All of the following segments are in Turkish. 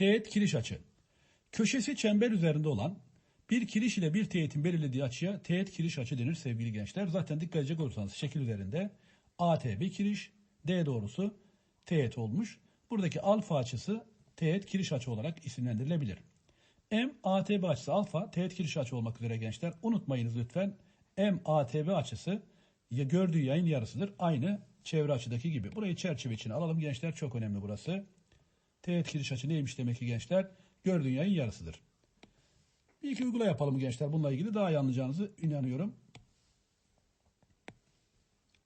Teğet kiriş açı. Köşesi çember üzerinde olan bir kiriş ile bir teğetin belirlediği açıya teğet kiriş açı denir sevgili gençler. Zaten dikkat edecek olursanız şekil üzerinde AT bir kiriş, D doğrusu teğet olmuş. Buradaki alfa açısı teğet kiriş açı olarak isimlendirilebilir. M ATB açısı alfa, teğet kiriş açı olmak üzere gençler. Unutmayınız lütfen. M ATB açısı ya gördüğü yayın yarısıdır. Aynı çevre açıdaki gibi. Burayı çerçeve içine alalım gençler. Çok önemli burası. Teğet kiriş açı neymiş demek ki gençler? Gördüğün yayın yarısıdır. Bir iki uygula yapalım gençler. Bununla ilgili daha iyi anlayacağınızı inanıyorum.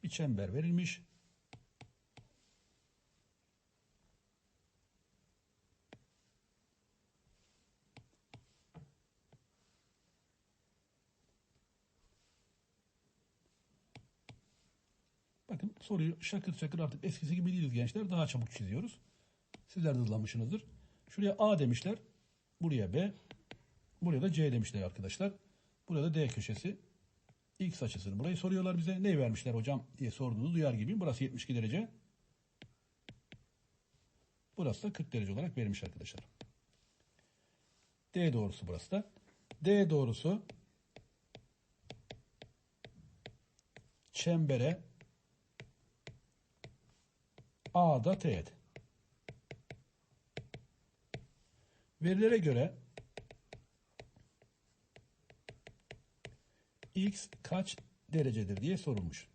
Bir çember verilmiş. Bakın soruyu şakır şakır artık eskisi gibi değiliz gençler. Daha çabuk çiziyoruz. Sizler de hızlanmışsınızdır. Şuraya A demişler. Buraya B. Buraya da C demişler arkadaşlar. Burada D köşesi. X açısını. Burayı soruyorlar bize. Ne vermişler hocam diye sorduğunu duyar gibiyim. Burası 72 derece. Burası da 40 derece olarak verilmiş arkadaşlar. D doğrusu burası da. D doğrusu çembere A'da teğet. Verilere göre X kaç derecedir diye sorulmuş.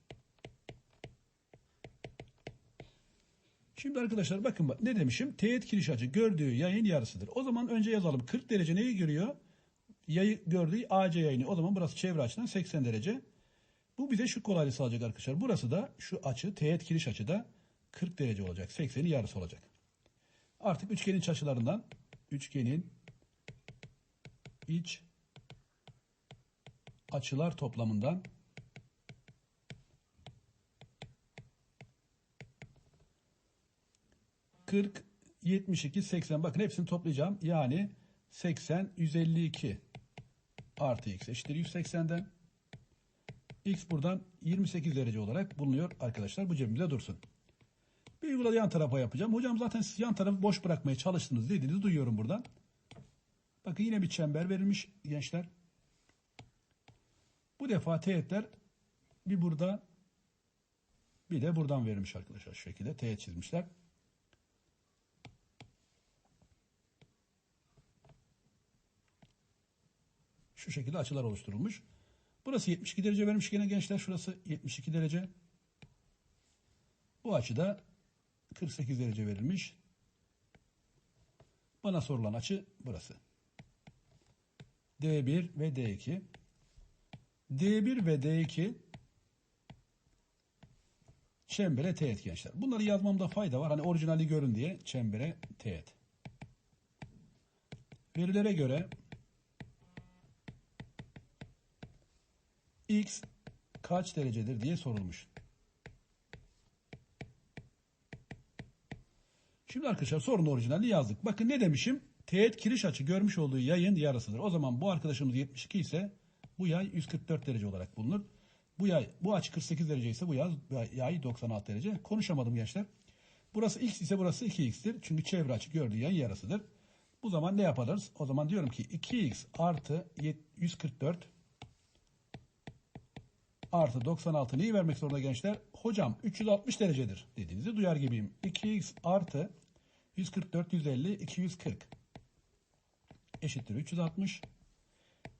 Şimdi arkadaşlar bakın bak ne demişim? Teğet kiriş açı gördüğü yayın yarısıdır. O zaman önce yazalım. 40 derece neyi görüyor? Yayı gördüğü AC yayını. O zaman burası çevre açıdan 80 derece. Bu bize şu kolaylığı sağlayacak arkadaşlar. Burası da şu açı teğet kiriş açıda 40 derece olacak. 80'i yarısı olacak. Artık üçgenin açılarından üçgenin iç açılar toplamından kırk, yetmiş iki, seksen. Bakın hepsini toplayacağım. Yani 80, 152 artı x eşittir 180'den. X buradan 28 derece olarak bulunuyor arkadaşlar. Bu cebimizde dursun. Bir uygula yan tarafa yapacağım. Hocam zaten siz yan tarafı boş bırakmaya çalıştınız dediğinizi duyuyorum buradan. Bakın yine bir çember verilmiş gençler. Bu defa teğetler bir burada bir de buradan verilmiş arkadaşlar. Şu şekilde teğet çizmişler. Şu şekilde açılar oluşturulmuş. Burası 72 derece vermiş gene gençler. Şurası 72 derece. Bu açıda 48 derece verilmiş. Bana sorulan açı burası. D1 ve D2. D1 ve D2 çembere teğet gençler. Bunları yazmamda fayda var. Hani orijinali görün diye çembere teğet. Verilere göre X kaç derecedir diye sorulmuş. Şimdi arkadaşlar sorunun orijinalini yazdık. Bakın ne demişim? Teğet kiriş açı görmüş olduğu yayın yarısıdır. O zaman bu arkadaşımız 72 ise bu yay 144 derece olarak bulunur. Bu yay bu açı 48 derece ise bu yay, yay 96 derece. Konuşamadım gençler. Burası x ise burası 2x'tir. Çünkü çevre açı gördüğü yayın yarısıdır. Bu zaman ne yaparız? O zaman diyorum ki 2x artı 144 artı 96 neyi vermek zorunda gençler? Hocam 360 derecedir dediğinizi duyar gibiyim. 2x artı 144, 150, 240 eşittir 360.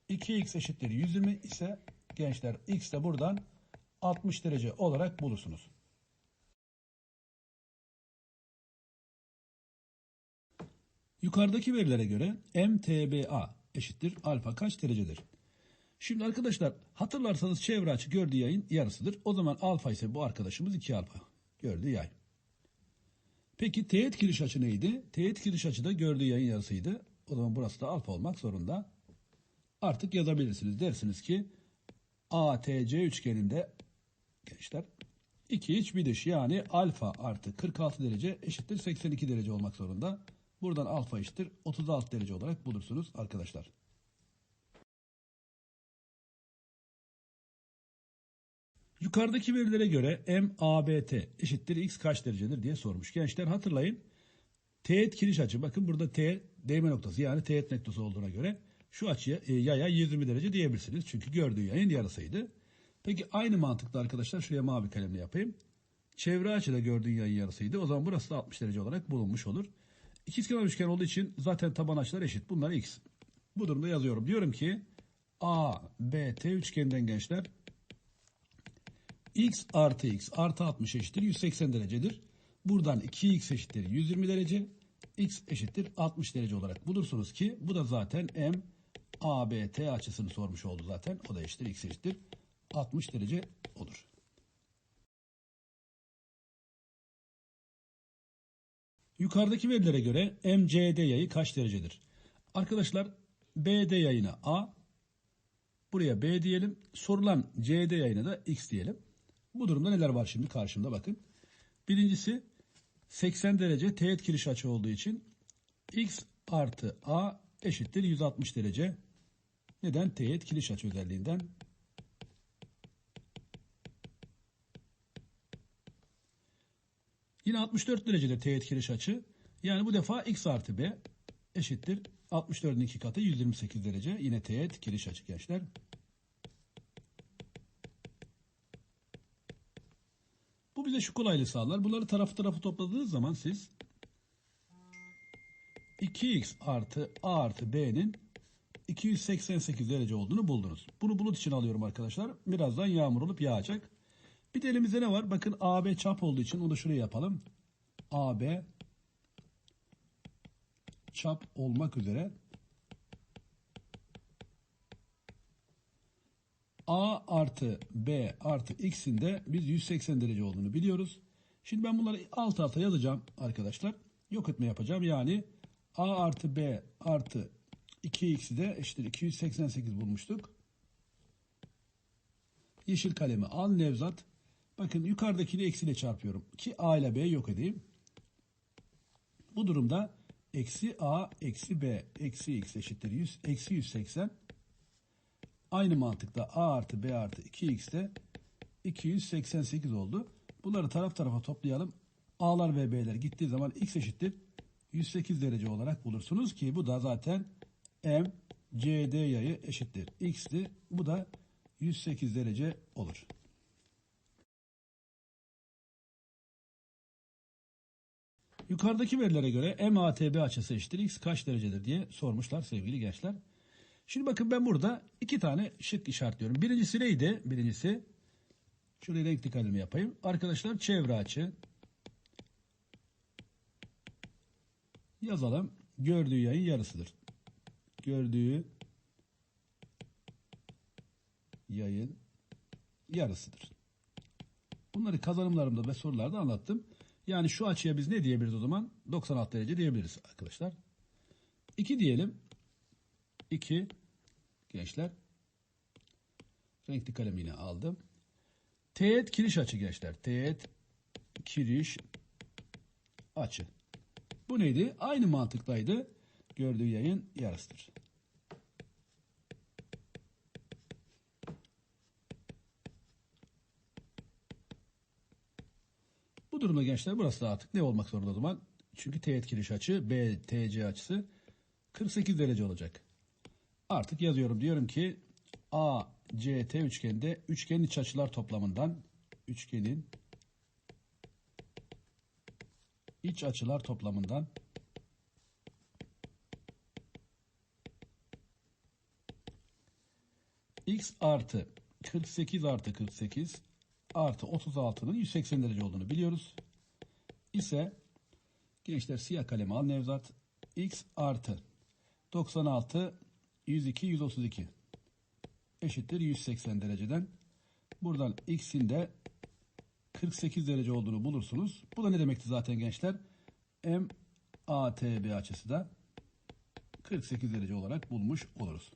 2x eşittir 120 ise gençler x de buradan 60 derece olarak bulursunuz. Yukarıdaki verilere göre MTBA eşittir alfa kaç derecedir? Şimdi arkadaşlar hatırlarsanız çevre açı gördüğü yayın yarısıdır. O zaman alfa ise bu arkadaşımız 2 alfa gördüğü yay. Peki teğet kiriş açı neydi? Teğet kiriş açı da gördüğü yayın yarısıydı. O zaman burası da alfa olmak zorunda. Artık yazabilirsiniz. Dersiniz ki ATC üçgeninde gençler 2 iç bir dış yani alfa artı 46 derece eşittir 82 derece olmak zorunda. Buradan alfa eşittir 36 derece olarak bulursunuz arkadaşlar. Yukarıdaki verilere göre MABT eşittir x kaç derecedir diye sormuş. Gençler hatırlayın. Teğet kiriş açı. Bakın burada T değme noktası yani teğet noktası olduğuna göre şu açıya e, yaya 120 derece diyebilirsiniz. Çünkü gördüğü yayın yarısıydı. Peki aynı mantıkla arkadaşlar şuraya mavi kalemle yapayım. Çevre açıda gördüğün yayın yarısıydı. O zaman burası da 60 derece olarak bulunmuş olur. İkizkenar üçgen olduğu için zaten taban açılar eşit. Bunlar x. Bu durumda yazıyorum. Diyorum ki A, B, T üçgeninden gençler x artı x artı 60 eşittir 180 derecedir. Buradan 2x eşittir 120 derece. x eşittir 60 derece olarak bulursunuz ki bu da zaten m ABT açısını sormuş oldu zaten. O da eşittir x eşittir 60 derece olur. Yukarıdaki verilere göre MCD yayı kaç derecedir? Arkadaşlar BD yayına A, buraya B diyelim. Sorulan CD yayına da X diyelim. Bu durumda neler var şimdi karşımda bakın. Birincisi 80 derece teğet kiriş açı olduğu için X artı A eşittir 160 derece. Neden? Teğet kiriş açı özelliğinden. Yine 64 derecedir teğet kiriş açı. Yani bu defa x artı b eşittir 64'ün iki katı 128 derece. Yine teğet kiriş açı gençler. Bize şu kolaylığı sağlar. Bunları tarafı tarafı topladığınız zaman siz 2x artı a artı b'nin 288 derece olduğunu buldunuz. Bunu bulut için alıyorum arkadaşlar. Birazdan yağmur olup yağacak. Bir de elimizde ne var? Bakın AB çap olduğu için onu şuraya yapalım. AB çap olmak üzere A artı B artı X'in de biz 180 derece olduğunu biliyoruz. Şimdi ben bunları alt alta yazacağım arkadaşlar. Yok etme yapacağım. Yani A artı B artı 2X'i de eşittir 288 bulmuştuk. Yeşil kalemi al Nevzat. Bakın yukarıdakini eksiyle çarpıyorum. Ki A ile B yok edeyim. Bu durumda eksi A eksi B eksi X eşittir 100, eksi 180. Aynı mantıkla A artı B artı 2X de 288 oldu. Bunları taraf tarafa toplayalım. A'lar ve B'ler gittiği zaman X eşittir 108 derece olarak bulursunuz ki bu da zaten M CD yayı eşittir. X'ti. Bu da 108 derece olur. Yukarıdaki verilere göre MATB açısı eşittir x kaç derecedir diye sormuşlar sevgili gençler. Şimdi bakın ben burada iki tane şık işaretliyorum. Birincisi neydi? Birincisi şöyle renkli kalemi yapayım. Arkadaşlar çevre açı yazalım. Gördüğü yayın yarısıdır. Gördüğü yayın yarısıdır. Bunları kazanımlarımda ve sorularda anlattım. Yani şu açıya biz ne diyebiliriz o zaman? 96 derece diyebiliriz arkadaşlar. 2 diyelim. 2 gençler. Renkli kalem yine aldım. Teğet kiriş açı gençler. Teğet kiriş açı. Bu neydi? Aynı mantıktaydı. Gördüğü yayın yarısıdır. Bu durumda gençler burası da artık ne olmak zorunda o zaman? Çünkü teğet kiriş açı B, TC açısı 48 derece olacak. Artık yazıyorum. Diyorum ki A, C, T üçgende üçgenin iç açılar toplamından üçgenin iç açılar toplamından x artı 48 artı 48 artı 36'nın 180 derece olduğunu biliyoruz. İse gençler siyah kalemi al Nevzat. X artı 96 102 132 eşittir 180 dereceden. Buradan x'in de 48 derece olduğunu bulursunuz. Bu da ne demekti zaten gençler? M ATB açısı da 48 derece olarak bulmuş oluruz.